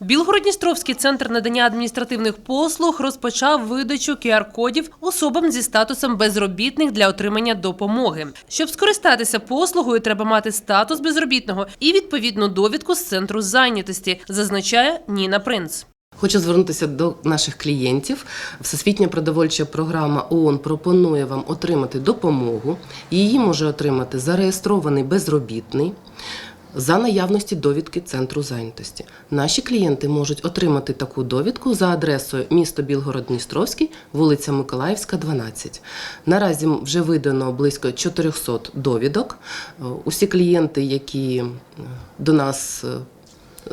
Білгородністровський центр надання адміністративних послуг розпочав видачу QR-кодів особам зі статусом безробітних для отримання допомоги. Щоб скористатися послугою, треба мати статус безробітного і відповідну довідку з центру зайнятості, зазначає Ніна Принц. Хочу звернутися до наших клієнтів. Всесвітня продовольча програма ООН пропонує вам отримати допомогу. Її може отримати зареєстрований безробітний. За наявності довідки центру зайнятості наші клієнти можуть отримати таку довідку за адресою місто Білгород-Дністровський, вулиця Миколаївська, 12. Наразі вже видано близько 400 довідок. Е, Усі клієнти, які е, до нас е,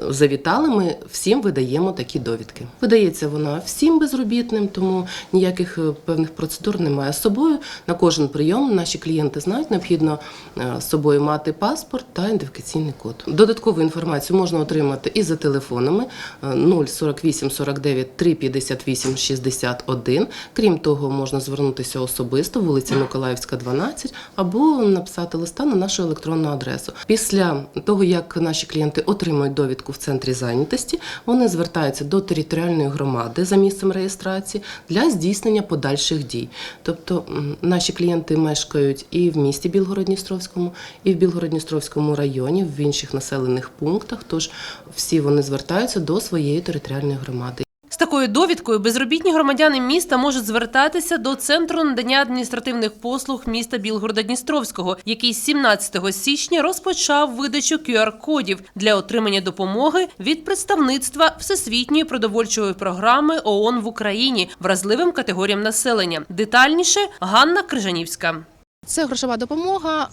завітали, ми всім видаємо такі довідки. Видається вона всім безробітним, тому ніяких е, певних процедур немає з собою. На кожен прийом наші клієнти знають, необхідно е, з собою мати паспорт та ідентифікаційний код. Додаткову інформацію можна отримати і за телефонами е, 048 49 358 61. Крім того, можна звернутися особисто, вулиця Миколаївська, 12, або написати листа на нашу електронну адресу. Після того, як наші клієнти отримують довідку в центрі зайнятості, вони звертаються до територіальної громади за місцем реєстрації для здійснення подальших дій. Тобто наші клієнти мешкають і в місті Білгород-Дністровському, і в Білгородністровському районі, в інших населених пунктах. Тож всі вони звертаються до своєї територіальної громади. Такою довідкою безробітні громадяни міста можуть звертатися до центру надання адміністративних послуг міста Білгорода-Дністровського, який з 17 січня розпочав видачу QR-кодів для отримання допомоги від представництва Всесвітньої продовольчої програми ООН в Україні вразливим категоріям населення. Детальніше Ганна Крижанівська. Це грошова допомога,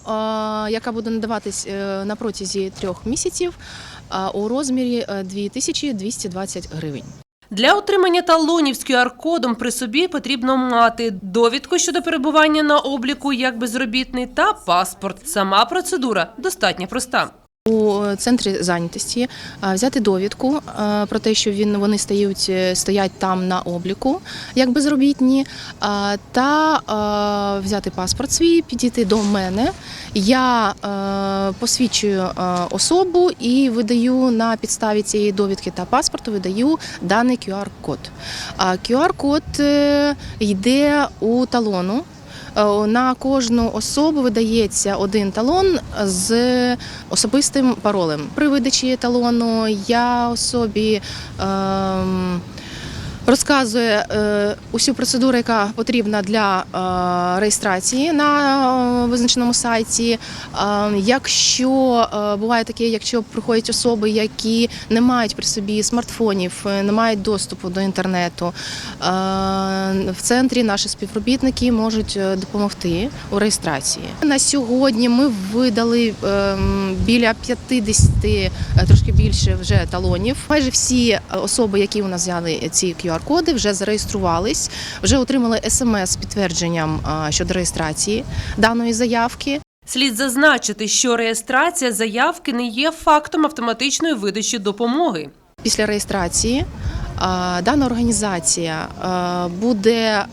е, яка буде надаватись е, на протязі трьох місяців е, у розмірі е, 2220 гривень. Для отримання талонів з QR-кодом при собі потрібно мати довідку щодо перебування на обліку як безробітний та паспорт. Сама процедура достатньо проста. У центрі зайнятості е, взяти довідку е, про те, що він вони стають е, стоять там на обліку як безробітні, та взяти паспорт свій, підійти до мене. Я посвідчую особу і видаю на підставі цієї довідки та паспорту видаю даний QR-код. QR-код йде у талону. Е, На кожну особу видається один талон з особистим паролем. При видачі талону я особі ем, розказує е, усю процедуру, яка потрібна для е, реєстрації на е, визначеному сайті. Якщо буває таке, якщо приходять особи, які не мають при собі смартфонів, не мають доступу до інтернету, в центрі наші співробітники можуть допомогти у реєстрації. На сьогодні ми видали ем, біля 50, е, трошки більше вже талонів. Майже всі особи, які у нас взяли ці QR-коди, вже зареєструвались, вже отримали смс з підтвердженням щодо реєстрації даної заявки. Слід зазначити, що реєстрація заявки не є фактом автоматичної видачі допомоги. Після реєстрації дана організація буде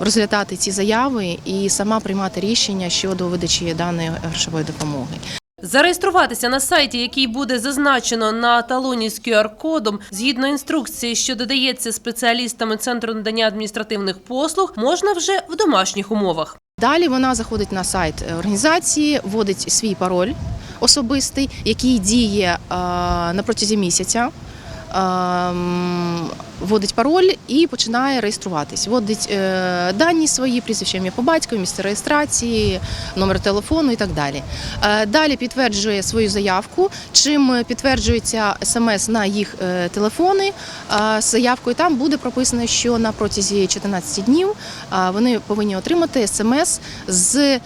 розглядати ці заяви і сама приймати рішення щодо видачі даної грошової допомоги. Зареєструватися на сайті, який буде зазначено на талоні з QR-кодом, згідно інструкції, що додається спеціалістами центру надання адміністративних послуг, можна вже в домашніх умовах. Далі вона заходить на сайт організації, вводить свій пароль особистий, який діє е, на протязі місяця. Ем, Вводить пароль і починає реєструватись. Вводить е, дані свої, прізвище ім'я по батькові, місце реєстрації, номер телефону і так далі. Е, далі підтверджує свою заявку. Чим підтверджується смс на їх е, телефони з заявкою, там буде прописано, що на протязі 14 днів вони повинні отримати смс з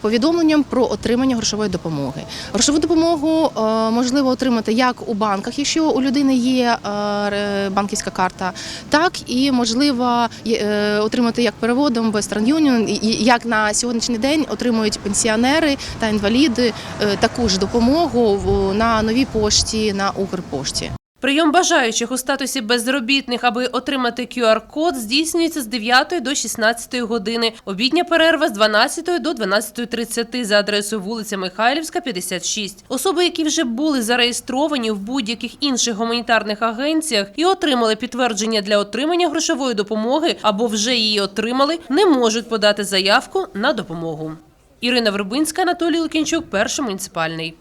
повідомленням про отримання грошової допомоги. Грошову допомогу можливо отримати як у банках, якщо у людини є е, банківська карта, так і можливо е, отримати як переводом Western Union, як на сьогоднішній день отримують пенсіонери та інваліди е, таку ж допомогу на новій пошті на Укрпошті. Прийом бажаючих у статусі безробітних, аби отримати QR-код, здійснюється з 9 до 16 години. Обідня перерва з 12 до 12.30 за адресою вулиця Михайлівська, 56. Особи, які вже були зареєстровані в будь-яких інших гуманітарних агенціях і отримали підтвердження для отримання грошової допомоги або вже її отримали, не можуть подати заявку на допомогу. Ірина Вербинська, Анатолій Лукінчук, перший муніципальний.